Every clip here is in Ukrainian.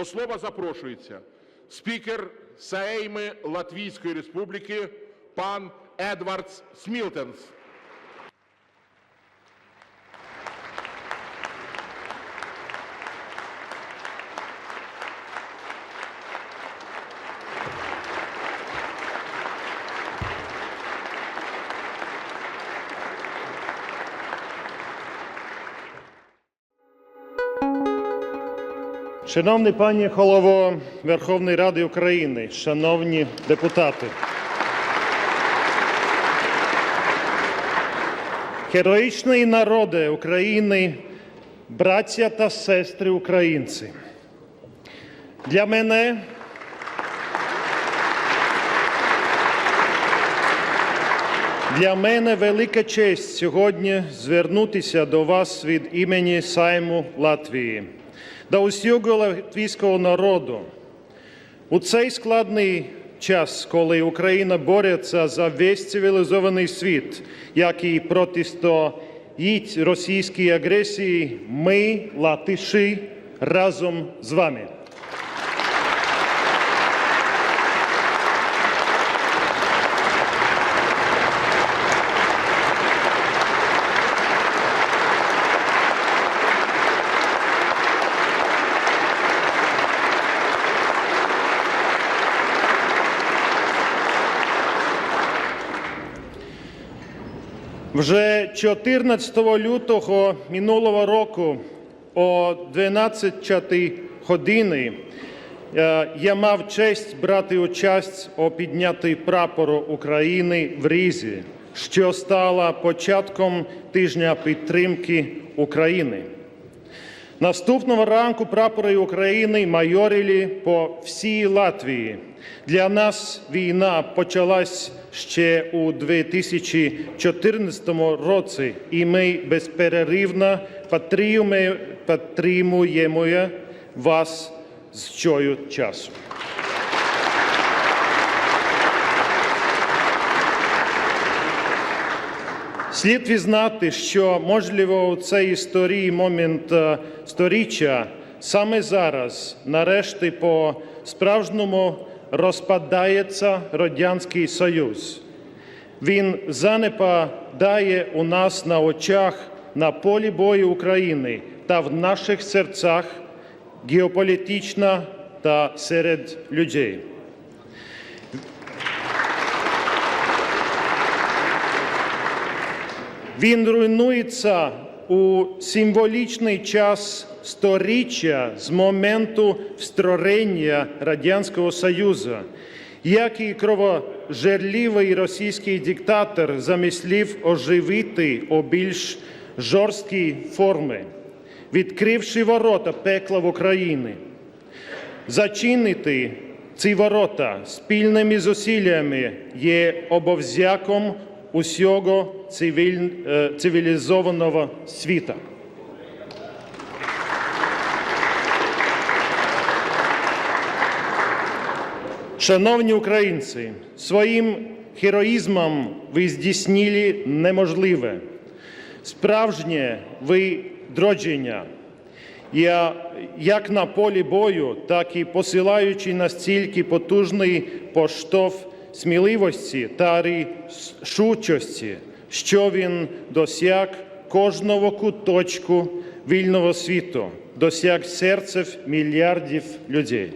До слова запрошується спікер Сейми Латвійської Республіки пан Едвардс Смілтенс. Шановний пані голово Верховної Ради України, шановні депутати. Героїчні народи України, браття та сестри українці. Для мене Для мене велика честь сьогодні звернутися до вас від імені Сейму Латвії, до усього латвійського народу. У цей складний час, коли Україна бореться за весь цивілізований світ, який протистоїть російській агресії, ми, латиші, разом з вами. Вже 14 лютого минулого року о 12 годині е, я мав честь брати участь у піднятті прапору України в Різі, що стало початком тижня підтримки України. Наступного ранку прапори України майорили по всій Латвії. Для нас війна почалась ще у 2014 році, і ми безперервно підтримуємо- вас з цього часу. Слід визнати, що можливо у цей історії момент е, сторіччя саме зараз, нарешті, по справжньому розпадається Радянський Союз. Він занепадає у нас на очах на полі бою України та в наших серцях геополітично та серед людей. Він руйнується у символічний час сторіччя з моменту створення Радянського Союзу, який кровожерливий російський диктатор замислив оживити у більш жорсткій формі, відкривши ворота пекла в Україні. Зачинити ці ворота спільними зусиллями є обов'язком усього цивіль, е, цивілізованого світу. Шановні українці, своїм героїзмом ви здійснили неможливе. Справжнє ви дродження. Я як на полі бою, так і посилаючи настільки потужний поштовх сміливості та рішучості, що він досяг кожного куточку вільного світу, досяг серців мільярдів людей.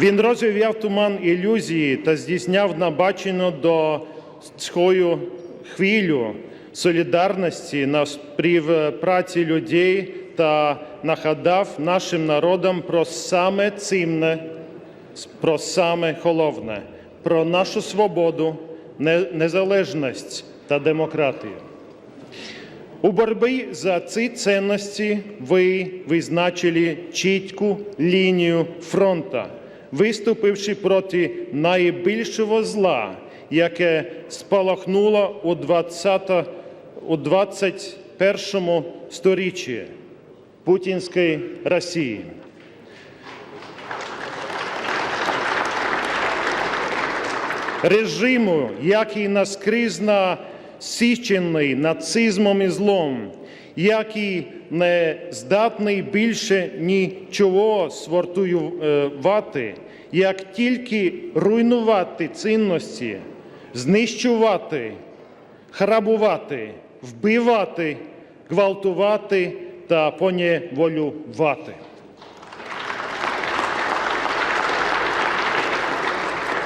Він розвівав туман ілюзії та здійсняв набачену до свою хвилю солідарності на співпраці людей та нагадав нашим народам про саме цінне, про саме головне, про нашу свободу, незалежність та демократію. У боротьбі за ці цінності ви визначили чітку лінію фронту, виступивши проти найбільшого зла, яке спалахнуло у 20, у 21 сторіччі путінської Росії. режиму, який наскрізно січений нацизмом і злом, який не здатний більше нічого сортувати, як тільки руйнувати цінності, знищувати, грабувати, вбивати, гвалтувати та поневолювати.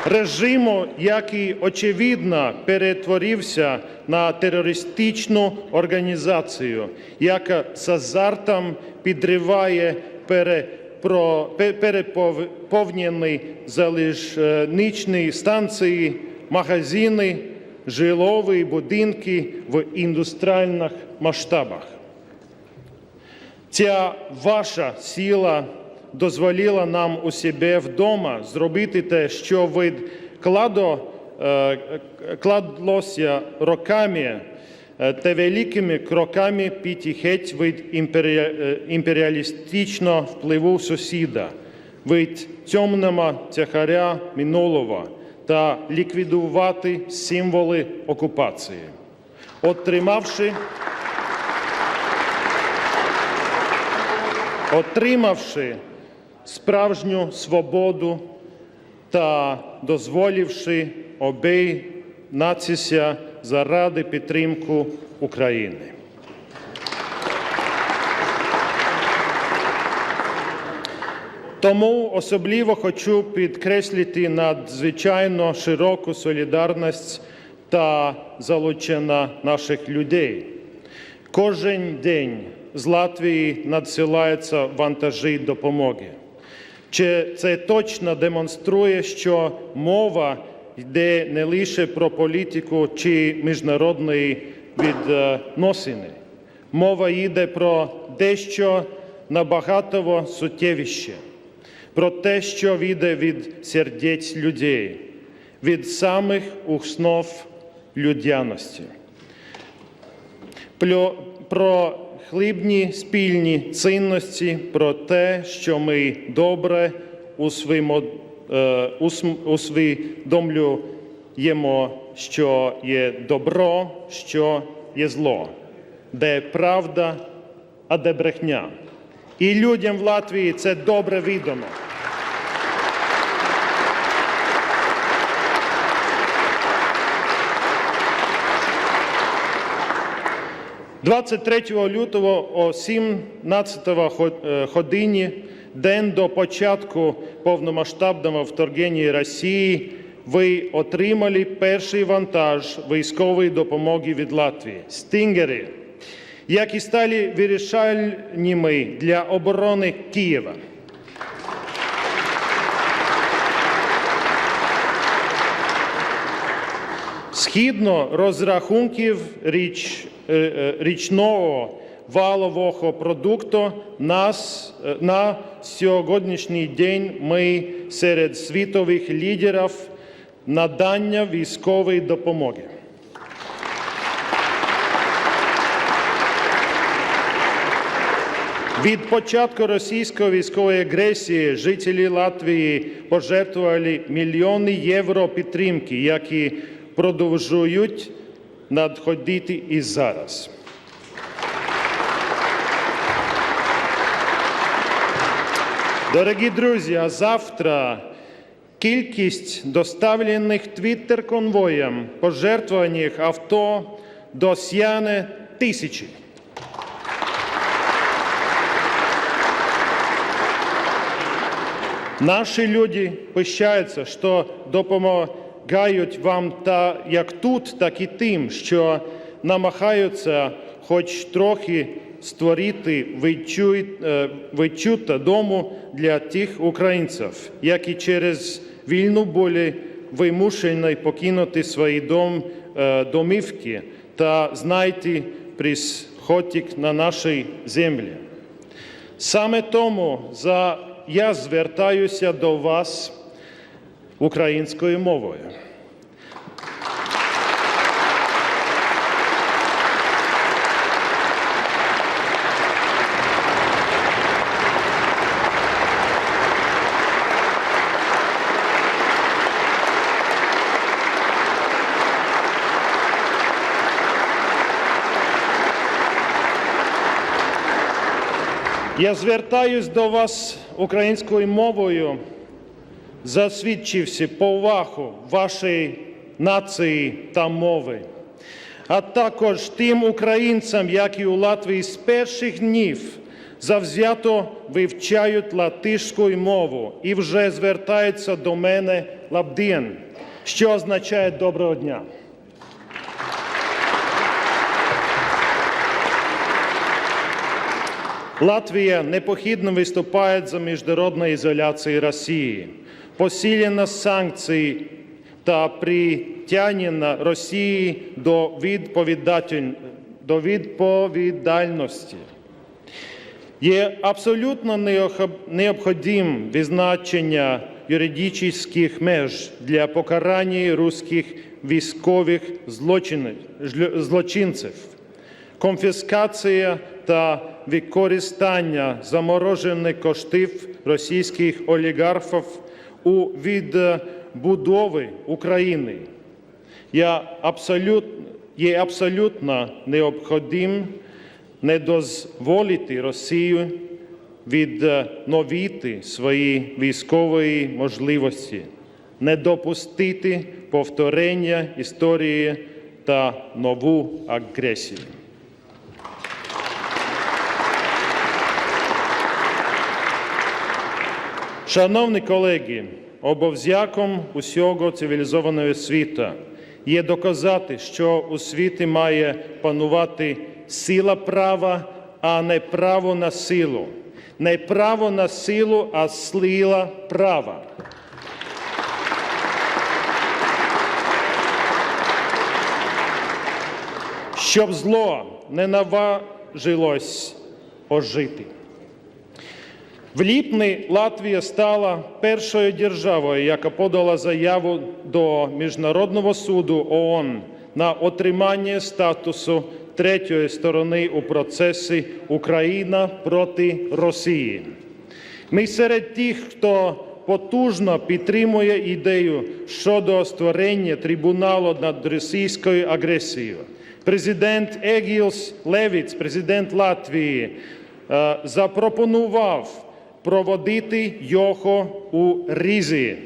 Режиму, який очевидно перетворився на терористичну організацію, яка з азартом підриває переповнені залізничні станції, магазини, жилові будинки в індустріальних масштабах. Ця ваша сила дозволила нам у себе вдома зробити те, що відкладо, е, кладлося роками е, та великими кроками піти геть від е, імперіалістичного впливу сусіда, від темного тягаря минулого та ліквідувати символи окупації. Отримавши отримавши справжню свободу та дозволивши обійнатися заради підтримки України. Тому особливо хочу підкреслити надзвичайно широку солідарність та залучення наших людей. Кожен день з Латвії надсилаються вантажі допомоги. Чи це точно демонструє, що мова йде не лише про політику чи міжнародні відносини. Мова йде про дещо набагато суттєвіше, про те, що йде від сердець людей, від самих основ людяності. Про хлібні спільні цінності, про те, що ми добре е, усвідомлюємо, що є добро, що є зло, де правда, а де брехня. І людям в Латвії це добре відомо. 23 лютого о 17 е, годині, день до початку повномасштабного вторгнення Росії, ви отримали перший вантаж військової допомоги від Латвії – «Стінгери», які стали вирішальними для оборони Києва. Згідно розрахунків річ, річного валового продукту нас, е, на сьогоднішній день ми серед світових лідерів надання військової допомоги. Від початку російської військової агресії жителі Латвії пожертвували мільйони євро підтримки, які продовжують надходити і зараз. Дорогі друзі, а завтра кількість доставлених твіттер-конвоєм пожертвуваних авто досягне тисячі. Наші люди пишаються, що допомагають вам та як тут, так і тим, що намагаються хоч трохи створити е, відчуття дому для тих українців, які через війну були вимушені покинути свої дом, е, домівки та знайти присхотик на нашій землі. Саме тому за я звертаюся до вас українською мовою. Я звертаюсь до вас українською мовою засвідчивши повагу вашої нації та мови, а також тим українцям, які у Латвії з перших днів завзято вивчають латишську мову і вже звертаються до мене лабдієн, що означає доброго дня. Латвія непохідно виступає за міжнародну ізоляцію Росії, посилення санкцій та притягнення Росії до, відповідальності. Є абсолютно необхідним визначення юридичних меж для покарання руських військових злочинців конфіскація та використання заморожених коштів російських олігархів у відбудові України є абсолютно необхідним не дозволити Росію відновити свої військові можливості, не допустити повторення історії та нову агресію. Шановні колеги, обов'язком усього цивілізованого світу є доказати, що у світі має панувати сила права, а не право на силу. Не право на силу, а сила права. Щоб зло не наважилось ожити. В ліпні Латвія стала першою державою, яка подала заяву до Міжнародного суду ООН на отримання статусу третьої сторони у процесі Україна проти Росії. Ми серед тих, хто потужно підтримує ідею щодо створення трибуналу над російською агресією. Президент Егілс Левіц, президент Латвії, е, запропонував проводити його у Різі.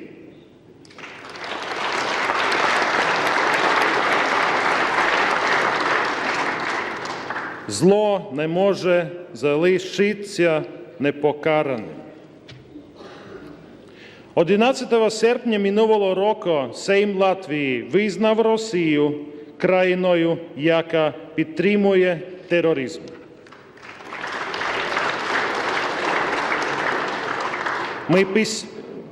Зло не може залишитися непокараним. 11 серпня минулого року Сейм Латвії визнав Росію країною, яка підтримує тероризм. Ми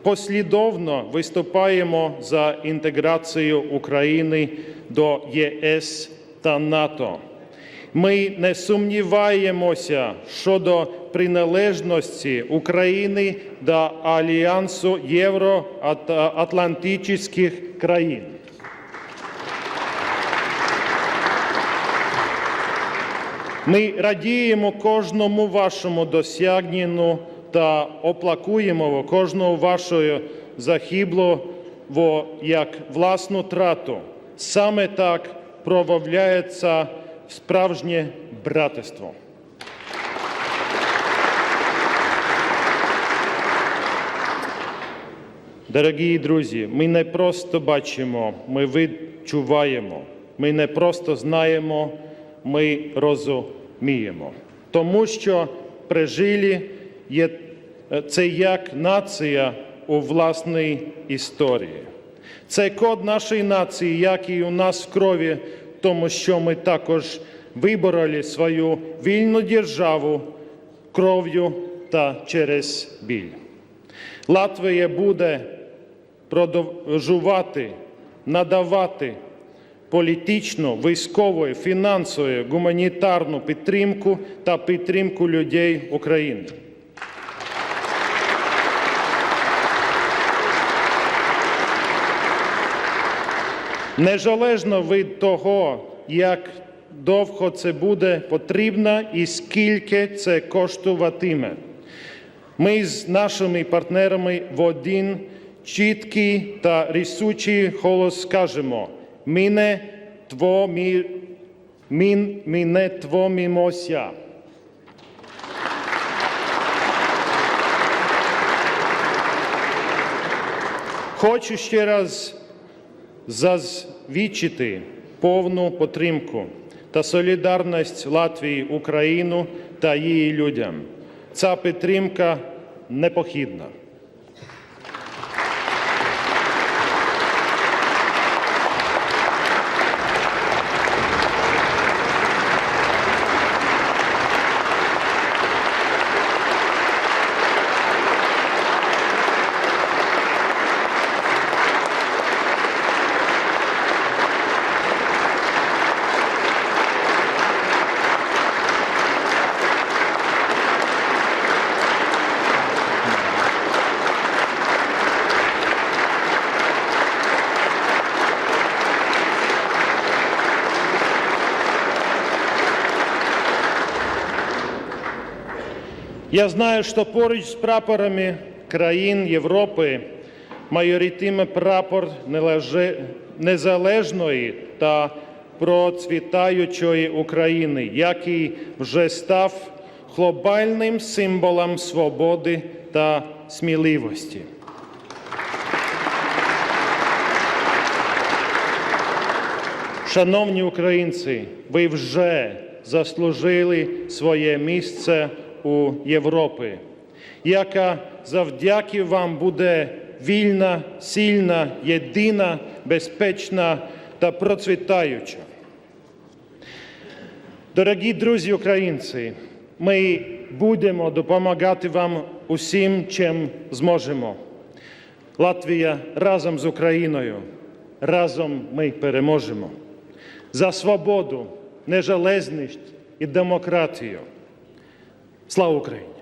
послідовно виступаємо за інтеграцію України до ЄС та НАТО. Ми не сумніваємося щодо приналежності України до Альянсу євроатлантичних країн. Ми радіємо кожному вашому досягненню та оплакуємо кожного вашого загиблого як власну трату. Саме так проявляється справжнє братерство. Дорогі друзі, ми не просто бачимо, ми відчуваємо. Ми не просто знаємо, ми розуміємо. Тому що прижили є це як нація у власній історії. Це код нашої нації, як і у нас в крові, тому що ми також вибороли свою вільну державу кров'ю та через біль. Латвія буде продовжувати надавати політичну, військову, фінансову, гуманітарну підтримку та підтримку людей України. Незалежно від того, як довго це буде потрібно і скільки це коштуватиме. Ми з нашими партнерами в один чіткий та рішучий голос скажемо: ми не твомі... ми... ми не твомімося. Хочу ще раз засвідчити повну підтримку та солідарність Латвії, Україну та її людям. Ця підтримка непохідна. Я знаю, що поруч з прапорами країн Європи майоритиме прапор незалежної та процвітаючої України, який вже став глобальним символом свободи та сміливості. Шановні українці, ви вже заслужили своє місце у Європі, яка завдяки вам буде вільна, сильна, єдина, безпечна та процвітаюча. Дорогі друзі українці, ми будемо допомагати вам усім, чим зможемо. Латвія разом з Україною. Разом ми переможемо. За свободу, незалежність і демократію. Слава Україні!